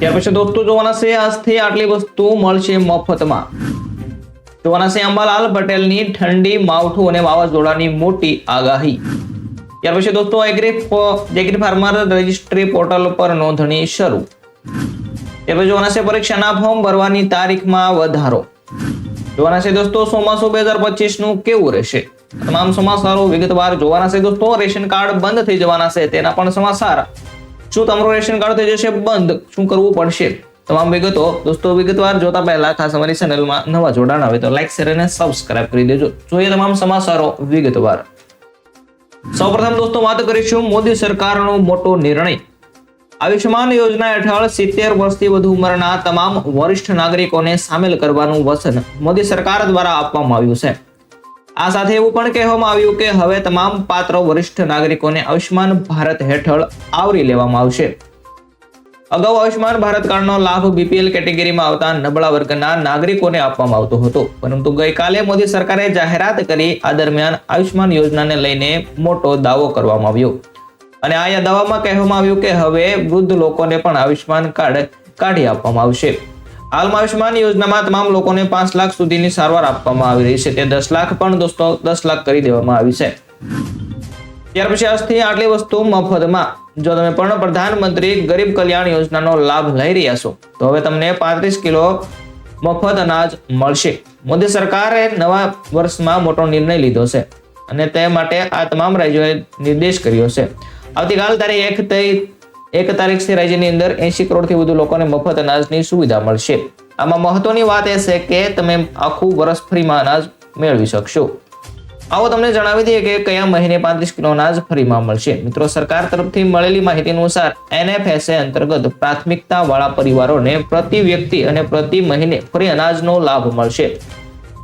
ત્યાર પછી દોસ્તો જોવાના છે આજથી આટલી વસ્તુ મળશે મફતમાં. જોવાના છે અંબાલાલ પટેલની ઠંડી, માવઠું અને વાવાઝોડાની મોટી આગાહી. ત્યાર પછી દોસ્તો agri agri farmer registry portal પર નોંધણી શરૂ. ત્યાર પછી જોવાના છે પરીક્ષાના ફોર્મ ભરવાની તારીખમાં વધારો. જોવાના છે દોસ્તો ચોમાસું બે હજાર પચીસનું કેવું રહેશે? તમામ સમાચારો વિગતવાર જોવાના છે દોસ્તો, રેશન કાર્ડ બંધ થઈ જવાના છે, તેના પણ સમાચાર. શું તમારું રેશન કાર્ડ થઈ જશે? બંધ. શું કરવું પડશે? તમામ વિગતો દોસ્તો, વિગતવાર જોતા પહેલા ખાસ અમારી ચેનલમાં નવા જોડાણ આવે તો લાઈક શેર અને સબસ્ક્રાઇબ કરી દેજો. જોઈએ તમામ સમાચારો વિગતવાર. સૌપ્રથમ દોસ્તો, વાત કરીશું મોદી સરકારનો મોટો નિર્ણય. આયુષ્યમાન યોજના હેઠળ સિત્તેર વર્ષથી વધુ ઉંમરના તમામ વરિષ્ઠ નાગરિકોને સામેલ કરવાનું વચન મોદી સરકાર દ્વારા આપવામાં આવ્યું છે. આ સાથે એવું પણ કહેવામાં આવ્યું કે હવે તમામ પાત્ર વરિષ્ઠ નાગરિકોને આયુષ્યમાન ભારત હેઠળ આવરી લેવામાં આવશે. અગાઉ આયુષ્માન ભારત કાર્ડનો લાભ બીપીએલ કેટેગરીમાં આવતા નબળા વર્ગના નાગરિકોને આપવામાં આવતો હતો. પરંતુ ગઈકાલે મોદી સરકારે જાહેરાત કરી આ દરમિયાન આયુષ્યમાન યોજનાને લઈને મોટો દાવો કરવામાં આવ્યો. અને આ દાવામાં કહેવામાં આવ્યું કે હવે વૃદ્ધ લોકોને પણ આયુષ્માન કાર્ડ કાઢી આપવામાં આવશે. હાલમાં આયુષ્યમાન યોજનામાં તમામ લોકોને પાંચ લાખ સુધીની સારવાર આપવામાં આવી રહી છે. તે દસ લાખ પણ દોસ્તો દસ લાખ કરી દેવામાં આવી છે. ત્યાર પછી આજથી આટલી વસ્તુ મફતમાં. જો તમે પણ પ્રધાનમંત્રી ગરીબ કલ્યાણ યોજનાનો લાભ લઈ રહ્યા છો, તો હવે તમને પાંત્રીસ કિલો મફત અનાજ મળશે. મોદી સરકારે નવા વર્ષમાં મોટો નિર્ણય લીધો છે અને તે માટે આ તમામ રાજ્યોએ નિર્દેશ કર્યો છે. આવતીકાલ તારીખ એક થઈ એક તારીખથી રાજ્યની અંદર એસી કરોડથી વધુ લોકોને મફત અનાજની સુવિધા મળશે. આમાં મહત્વની વાત એ છે કે તમે આખું વર્ષ ફ્રીમાં અનાજ મેળવી શકશો. આવો તમને જણાવી દઈએ કે કયા મહિને પાંત્રીસ કિલો અનાજ ફ્રીમાં મળશે. મિત્રો, સરકાર તરફથી મળેલી માહિતી અનુસાર એનએફએસએ અંતર્ગત પ્રાથમિકતા વાળા પરિવારોને પ્રતિ વ્યક્તિ અને પ્રતિ મહિને ફ્રી અનાજનો લાભ મળશે.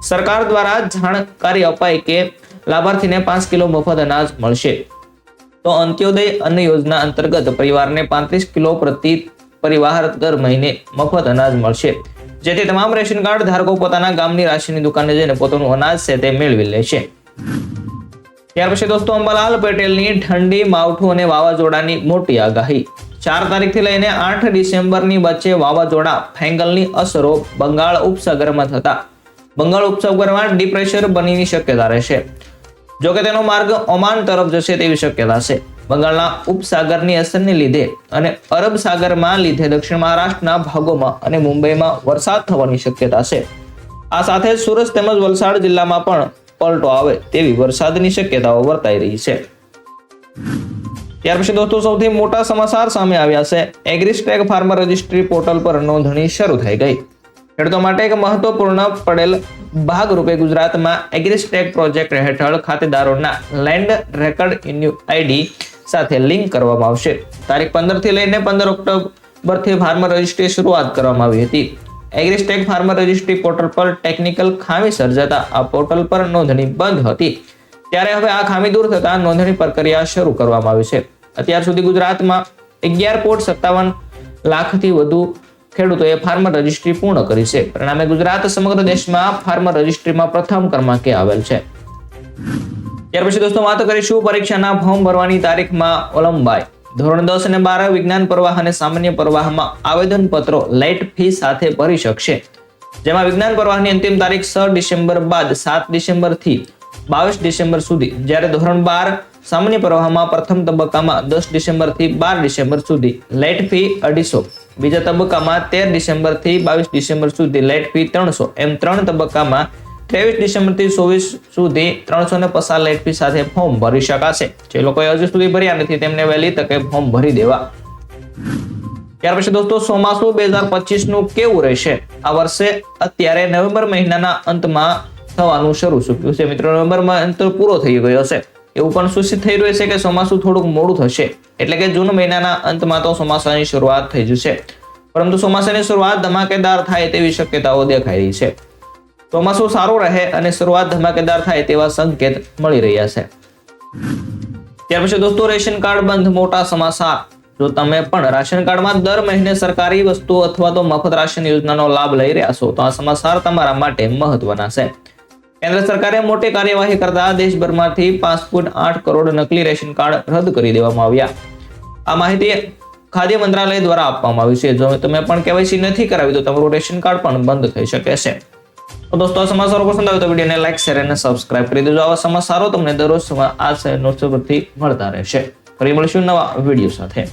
સરકાર દ્વારા જાણકારી અપાઈ કે લાભાર્થીને પાંચ કિલો મફત અનાજ મળશે. તો અંત્યોદય અન્ન યોજના અંતર્ગત પરિવારને પાંત્રીસ કિલો પ્રતિ પરિવાર દર મહિને મફત અનાજ મળશે. જેથી તમામ રેશન કાર્ડ ધારકો પોતાના ગામની રાશનની દુકાને જઈને પોતાનું અનાજ છે તે મેળવી લેશે. ત્યાર પછી દોસ્તો, અંબાલાલ પટેલની ઠંડી, માવઠું અને વાવાઝોડાની મોટી આગાહી. ચાર તારીખથી લઈને આઠ ડિસેમ્બરની વચ્ચે વાવાઝોડા ફેંગલની અસરો બંગાળ ઉપસાગરમાં થતા. બંગાળ ઉપસાગરમાં ડિપ્રેશર બનીની શક્યતા રહેશે. જોકે તેનો માર્ગ ઓમાન તરફ જશે તેવી શક્યતા છે. બંગાળના ઉપસાગરની અસરને લીધે અને અરબ સાગરમાં લીધે દક્ષિણ મહારાષ્ટ્રના ભાગોમાં અને મુંબઈમાં વરસાદ થવાની શક્યતા છે. આ સાથે સુરત તેમજ વલસાડ જિલ્લામાં પણ પલટો આવે તેવી વરસાદની શક્યતાઓ વર્તાઈ રહી છે. ત્યાર પછી દોસ્તો, સૌથી મોટા સમાચાર સામે આવ્યા છે. એગ્રીસ્ટેક ફાર્મર રજિસ્ટ્રી પોર્ટલ પર નોંધણી શરૂ થઈ ગઈ. ખેડૂતો માટે એક મહત્વપૂર્ણ પડેલ ભાગરૂપે ગુજરાતમાં એગ્રીસ્ટેક પ્રોજેક્ટ હેઠળ ખાતેદારોના લેન્ડ રેકર્ડ આઈડી સાથે લિંક કરવામાં આવશે. તારીખ પંદરથી લઈને પંદર ઓક્ટોબરથી ફાર્મર રજિસ્ટ્રી શરૂઆત કરવામાં આવી હતી. એગ્રીસ્ટેક ફાર્મર રજિસ્ટ્રી પોર્ટલ પર ટેકનિકલ ખામી સર્જાતા આ પોર્ટલ પર નોંધણી બંધ હતી. ત્યારે હવે આ ખામી દૂર થતા નોંધણી પ્રક્રિયા શરૂ કરવામાં આવી છે. અત્યાર સુધી ગુજરાતમાં અગિયાર પોઈન્ટ સત્તાવન લાખથી વધુ ખેડૂતોએ ફાર્મર રજિસ્ટ્રી પૂર્ણ કરી છે. પરિણામે ગુજરાત સમગ્ર દેશમાં ફાર્મર રજિસ્ટ્રીમાં પ્રથમ ક્રમાંકે આવેલ છે. ત્યાર પછી દોસ્તો વાત કરીશું પરીક્ષાના ફોર્મ ભરવાની તારીખમાં ઓલંબાય ધોરણ દસ અને બાર વિજ્ઞાન પ્રવાહ અને સામાન્ય પ્રવાહમાં આવેદન પત્રો લેટ ફી સાથે ભરી શકશે. જેમાં વિજ્ઞાન પ્રવાહની અંતિમ તારીખ છ ડિસેમ્બર બાદ સાત ડિસેમ્બરથી બાવીસ ડિસેમ્બર સુધી. જ્યારે ધોરણ બાર સામાન્ય પ્રવાહમાં પ્રથમ તબક્કામાં દસ ડિસેમ્બરથી બાર ડિસેમ્બર સુધી. લેટ ફી અઢીસો. બીજા તબક્કામાં તેર ડિસેમ્બરથી બાવીસ ડિસેમ્બર સુધી લેટ ફી ત્રણસો. એમ ત્રણ તબક્કામાં ત્રેવીસ ડિસેમ્બરથી ચોવીસ સુધી ત્રણસો ને પચાસ લેટ ફી સાથે ફોર્મ ભરી શકાશે. જે લોકોએ હજુ સુધી ભર્યા નથી, તેમને વહેલી તકે ફોર્મ ભરી દેવા. ત્યાર પછી દોસ્તો, ચોમાસું બે હજાર પચીસનું કેવું રહેશે? આ વર્ષે અત્યારે નવેમ્બર મહિનાના અંતમાં થવાનું શરૂ ચૂક્યું છે મિત્રો? નવેમ્બરમાં અંત પૂરો થઈ ગયો છે એવું પણ સૂચિત થઈ રહ્યું છે કે ચોમાસું થોડુંક મોડું થશે. એટલે કે જૂન મહિનાના અંતમાં તો ચોમાસાની શરૂઆત થઈ જશે. પરંતુ ચોમાસાની શરૂઆત ધમાકેદાર થાય તેવી શક્યતાઓ દેખાઈ રહી છે. ચોમાસું સારું રહે અને શરૂઆત ધમાકેદાર થાય તેવા સંકેત મળી રહ્યા છે. ત્યાર પછી દોસ્તો, રેશન કાર્ડ બંધ મોટા સમાચાર. જો તમે પણ રાશન કાર્ડમાં દર મહિને સરકારી વસ્તુઓ અથવા તો મફત રાશન યોજનાનો લાભ લઈ રહ્યા છો, તો આ સમાચાર તમારા માટે મહત્વના છે. કેન્દ્ર સરકારે મોટી કાર્યવાહી કરતા દેશભરમાંથી પાંચ આઠ કરોડ નકલી રેશન કાર્ડ રદ કરી દેવામાં આવ્યા. આ માહિતી ખાદ્ય મંત્રાલય દ્વારા આપવામાં આવી છે. જો તમે પણ કેવાયસી નથી કરાવી, તો તમારું રેશન કાર્ડ પણ બંધ થઈ શકે છે. તો દોસ્તો, આ સમાચારો પસંદ આવે તો વિડીયોને લાઈક, શેર અને સબસ્ક્રાઇબ કરી દેજો. આવા સમાચારો તમને દરરોજ આ નોટ્સ પરથી મળતા રહેશે. ફરી મળીશું નવા વીડિયો સાથે.